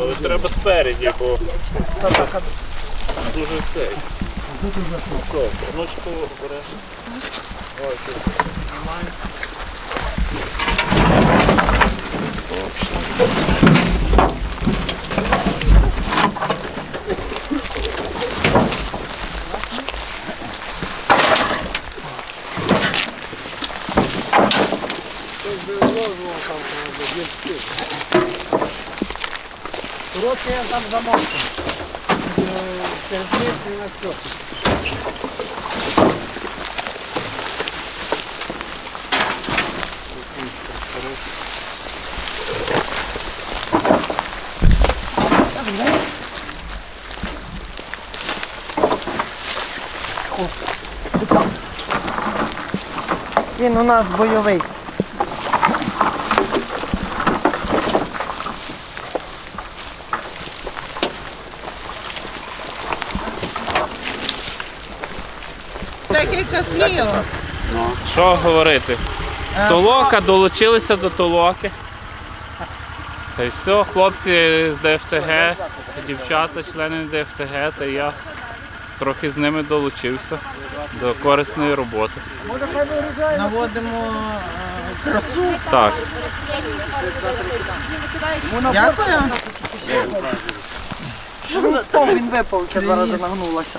Але треба спереді, бо дуже цей. Що, Ручку береш. Ой, тут знімай. Коротше, я там замовчу. Через на все. Він у нас бойовий. Такий косміо. Що говорити? Толока, долучилися до толоки. Це й все, хлопці з ДФТГ, дівчата, члени ДФТГ, та я трохи з ними долучився до корисної роботи. Наводимо е, красу. Так. Дякую. Він він випав, ще два рази нагнулася.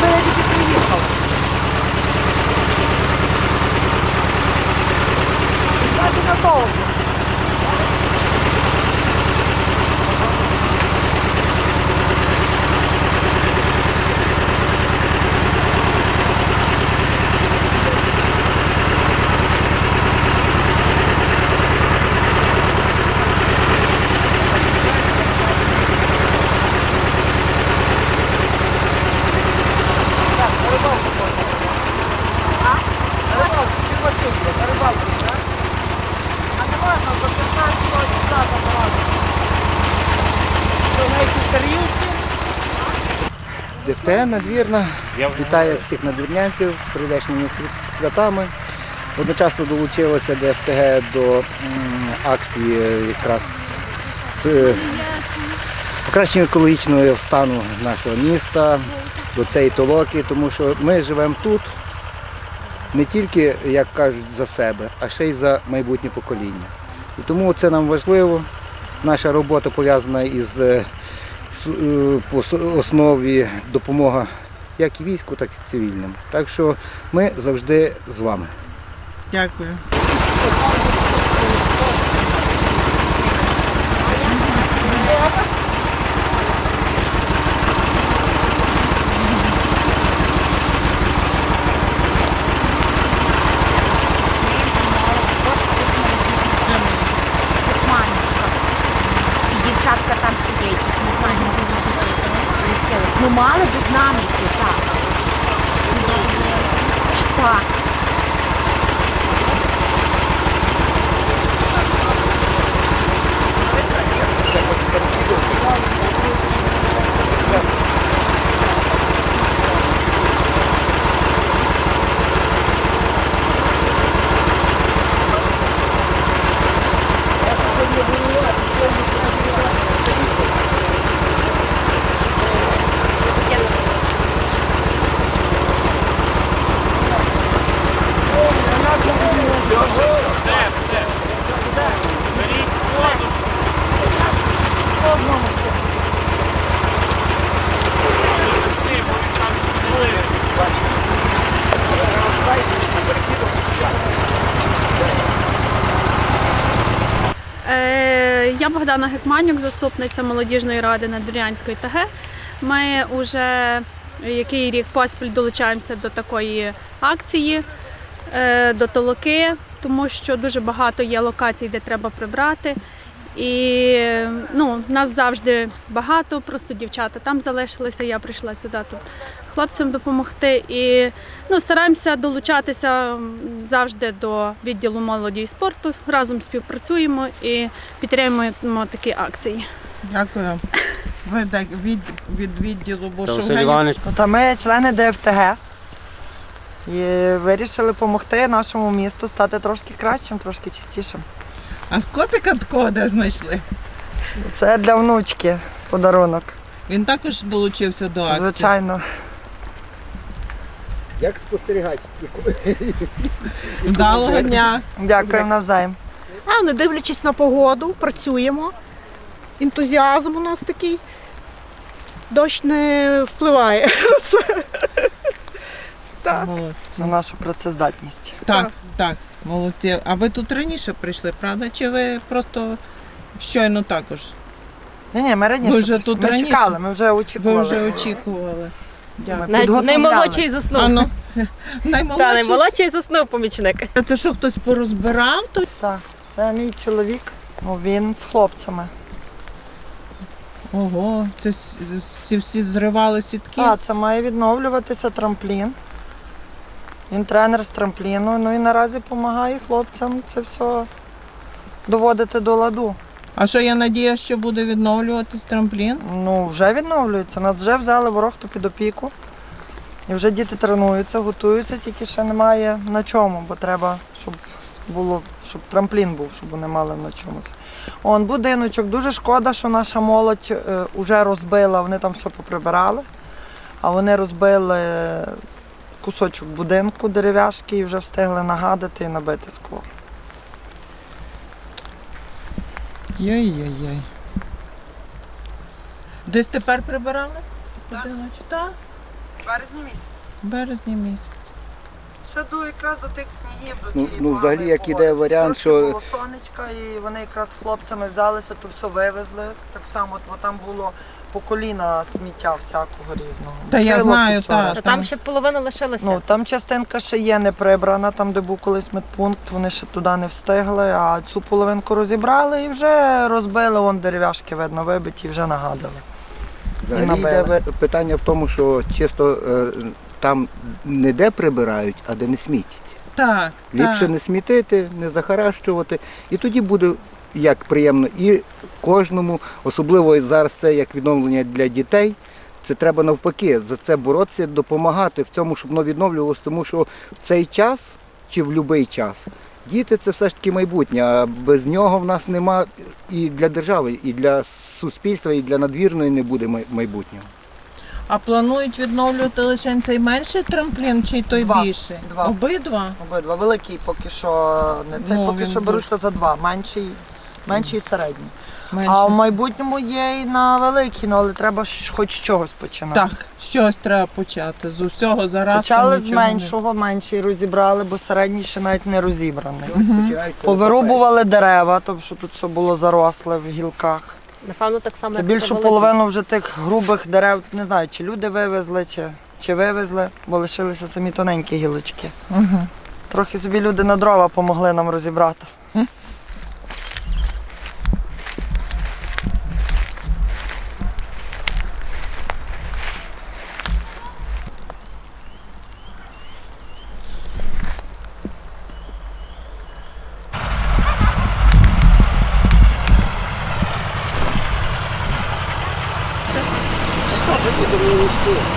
Це я тільки приїхав. Бачу готово. А не можна, до 15 числа забирати. Що, на якісь тарілки? ДФТ надвірна. Вітає всіх надвірнянців з прийдешніми святами. Одночасно долучилося ДФТГ до акції якраз е, покращення екологічного стану нашого міста, до цієї толоки, тому що ми живемо тут не тільки, як кажуть, за себе, а ще й за майбутнє покоління. І тому це нам важливо. Наша робота пов'язана із е, по основі допомога як війську, так і цивільним. Так що ми завжди з вами. Дякую. одному. Я Богдана Гекманюк, заступниця молодіжної ради Надбірянської ТГ. Ми вже який рік поспіль долучаємося до такої акції, е, до толоки, тому що дуже багато є локацій, де треба прибрати. І ну, нас завжди багато, просто дівчата там залишилися. Я прийшла сюди тут хлопцям допомогти. І ну, стараємося долучатися завжди до відділу молоді і спорту. Разом співпрацюємо і підтримуємо такі акції. Дякую. Ви так від, від відділу Ну, Та ми члени ДФТГ. І вирішили допомогти нашому місту стати трошки кращим, трошки чистішим. А котика такого де знайшли? Це для внучки подарунок. Він також долучився до акції. Звичайно. Як спостерігати? Вдалого дня. Дякуємо навзаєм. А не дивлячись на погоду, працюємо. Ентузіазм у нас такий. Дощ не впливає. Так. Молодці. На нашу працездатність. Так, так, молодці. А ви тут раніше прийшли, правда? Чи ви просто щойно також? Ні, ні, ми раніше. Ви вже тут ми раніше? чекали, ми вже Ви очікували. вже очікували. Дякую. Підготовляли. Наймолодший заснув. А ну, Та наймолодший. наймолодший заснув помічник. Це що, хтось порозбирав тут? Так, це мій чоловік. Ну, він з хлопцями. Ого, це с- ці всі зривали сітки. Так, це має відновлюватися трамплін. Він тренер з трампліну, ну і наразі допомагає хлопцям це все доводити до ладу. А що я надія, що буде відновлюватись трамплін? Ну, вже відновлюється. Нас вже взяли ворохту під опіку. І вже діти тренуються, готуються, тільки ще немає на чому, бо треба, щоб було, щоб трамплін був, щоб вони мали на чому це. Он будиночок. Дуже шкода, що наша молодь е, уже розбила, вони там все поприбирали, а вони розбили кусочок будинку дерев'яшки і вже встигли нагадати і набити скло. Йой-йой-йой. Десь тепер прибирали? Будиночок? Так, Березні місяць. в березні місяць. Ще до якраз до тих снігів, до Ну, тієї ну, взагалі, поганої як іде варіант, Трошки що- було сонечка, і вони якраз з хлопцями взялися, то все вивезли. Так само, бо там було по коліна сміття всякого різного. Та я знаю, все та. Та там ще половина лишилася. Ну, там частинка ще є не прибрана, там, де був колись медпункт, вони ще туди не встигли, а цю половинку розібрали і вже розбили, вон дерев'яшки, видно, вибиті, і вже нагадали. Взагалі набили. йде питання в тому, що чисто е, там не де прибирають, а де не смітять. Так, Ліпше так. не смітити, не захаращувати, і тоді буде як приємно і кожному, особливо зараз це як відновлення для дітей. Це треба навпаки за це боротися, допомагати в цьому, щоб воно відновлювалося, тому що в цей час чи в будь-який час діти це все ж таки майбутнє. А без нього в нас нема і для держави, і для суспільства, і для надвірної не буде майбутнього. А планують відновлювати лише цей менший трамплін чи той Два. більший? Два. Обидва? Обидва. Великий поки що не цей, Ну, поки що дуже- беруться за два, менший, менший і середній. Менший. А в майбутньому є і на великий, ну але треба ж хоч з чогось починати. Так, щось треба почати. З усього зараз. Почали з меншого, менший розібрали, бо середній ще навіть не розібраний. Повирубували дерева, тому що тут все було заросле в гілках. Напевно, так само. Це як більшу половину вже тих грубих дерев, не знаю, чи люди вивезли, чи, чи вивезли, бо лишилися самі тоненькі гілочки. Мгм. Трохи собі люди на дрова допомогли нам розібрати. пішки.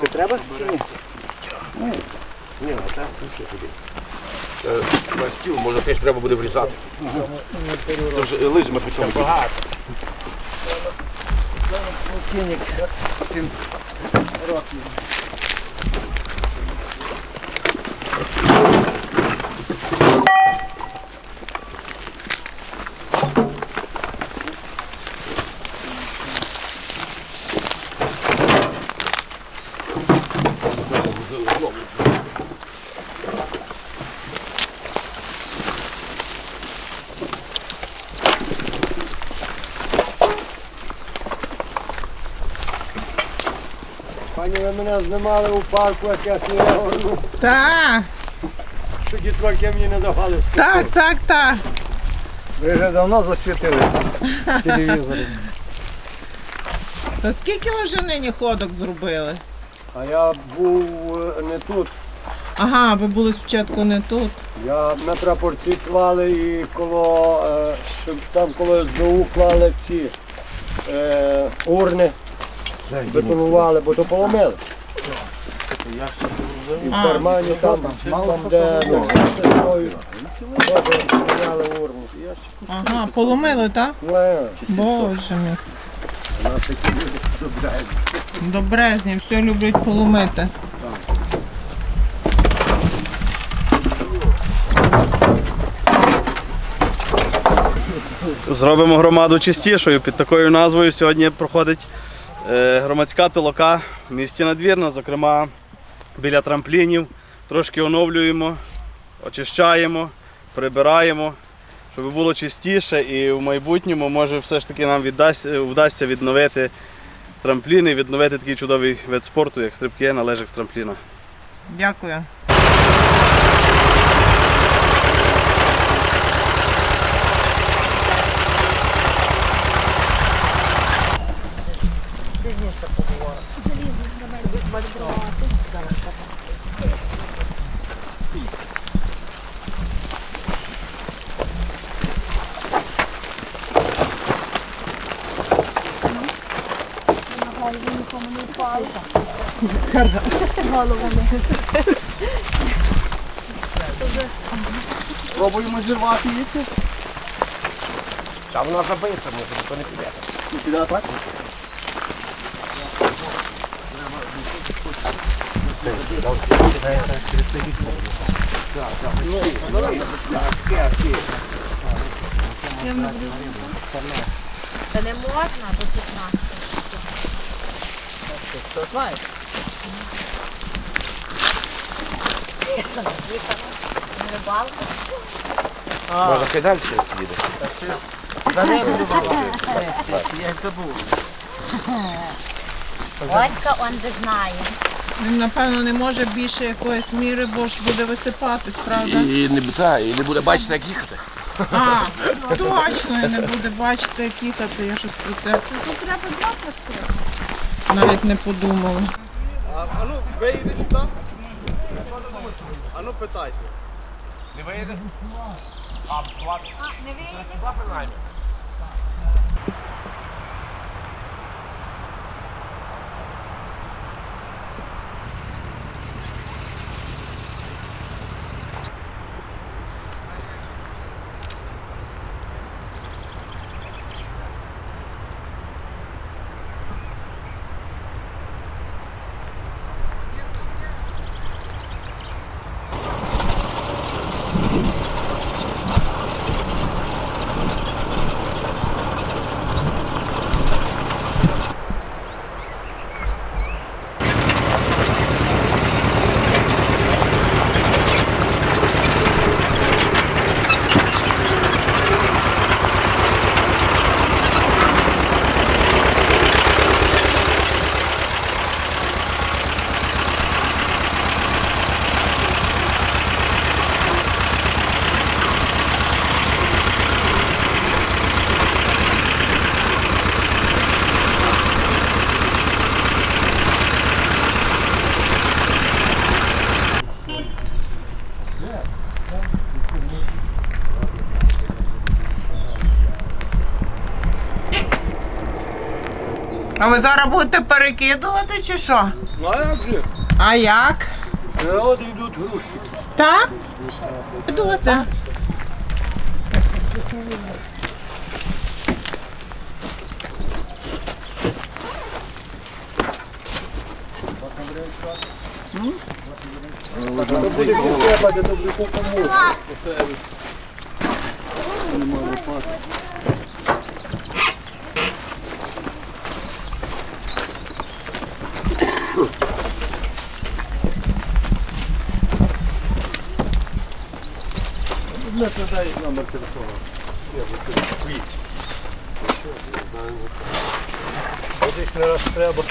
Ти треба? Ні, На стіл, може теж треба буде врізати. Тож е, лижами при цьому. йдуть. Цінник 7 років. Пані, ви мене знімали у парку, як я снігу, Так, що дітваки мені не давали. так, так, так. Ви вже давно засвітили в телевізорі. То скільки ви вже нині ходок зробили? А я був е, не тут. Ага, ви були спочатку не тут. Я на прапорці клали і коло, е, щоб там коло СБУ клали ці е, урни, бетонували, бо то поломили. І в кармані там, там де ну, такою, теж міняли урну. Ага, поломили, так? Ну, е, Боже мій. Добрезні, все люблять поломити. Зробимо громаду чистішою. Під такою назвою сьогодні проходить громадська толока в місті Надвірна, зокрема біля трамплінів. Трошки оновлюємо, очищаємо, прибираємо, щоб було чистіше і в майбутньому може все ж таки нам віддасть, вдасться відновити трампліни, відновити такий чудовий вид спорту, як стрибки на лежах з трампліна. Дякую. Пробуємо зірвати їх. Та вона забита, може, то не піде. Не піде так? Та не можна до 15. Рибалка. Може хай далі їде. Ванька он де знає. Він, напевно, не може більше якоїсь міри, бо ж буде висипатись, правда? І не, та, і не буде бачити, як їхати. А, точно, і не буде бачити, як їхати. Я щось про це навіть не подумала. А ну, вийди сюди. А ну питайте. Не вийде? А, псувати? Не вийде. Ви зараз будете перекидувати чи що? Ну а як же? А як? От йдуть грушки. Так? Перекидувати. То буде зісипати, то буде купому. Не подай номер телефону. Десь не раз треба.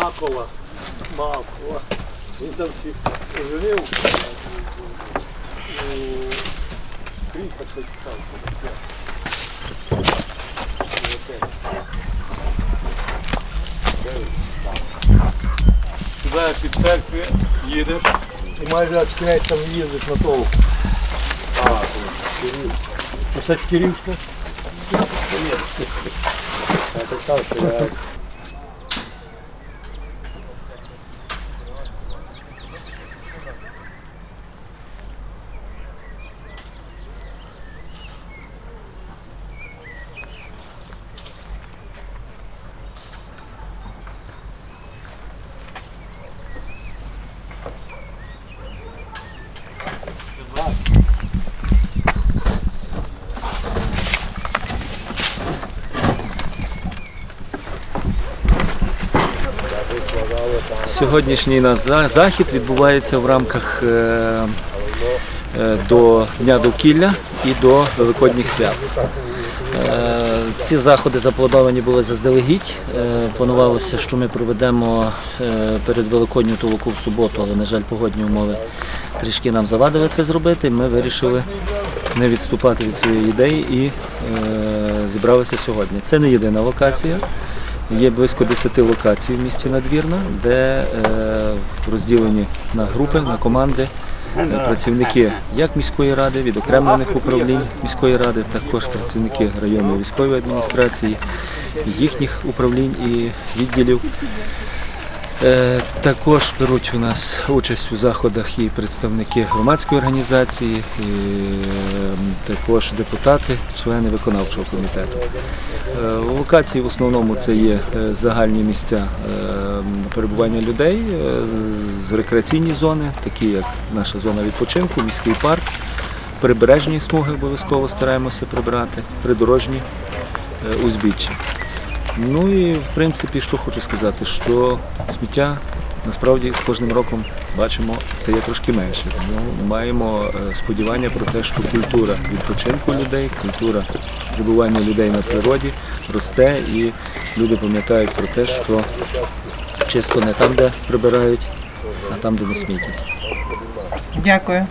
Макова. Макова. Він там всіх оженив. Кріса почитав. Туди від церкви їдеш і майже аж кінець там їздиш на того. А, Кирівська. Це Кирівська? Я так кажу, що я Сьогоднішній наш захід відбувається в рамках е, е, до Дня довкілля і до Великодніх свят. Е, Ці заходи заплановані були заздалегідь. Планувалося, що ми проведемо перед Великодню толоку в суботу, але, на жаль, погодні умови трішки нам завадили це зробити. Ми вирішили не відступати від своєї ідеї і зібралися сьогодні. Це не єдина локація. Є близько 10 локацій в місті Надвірна, де е, розділені на групи, на команди е, працівники як міської ради, відокремлених управлінь міської ради, також працівники районної військової адміністрації, їхніх управлінь і відділів. Е, Також беруть у нас участь у заходах і представники громадської організації, і е, також депутати, члени виконавчого комітету. Е, Локації в основному це є е, загальні місця е, перебування людей, з- рекреаційні зони, такі як наша зона відпочинку, міський парк, прибережні смуги обов'язково стараємося прибрати, придорожні узбіччя. Ну і в принципі, що хочу сказати, що сміття насправді з кожним роком бачимо стає трошки менше. Тому маємо е, сподівання про те, що культура відпочинку людей, культура перебування людей на природі росте і люди пам'ятають про те, що чисто не там, де прибирають, а там, де не смітять. Дякую.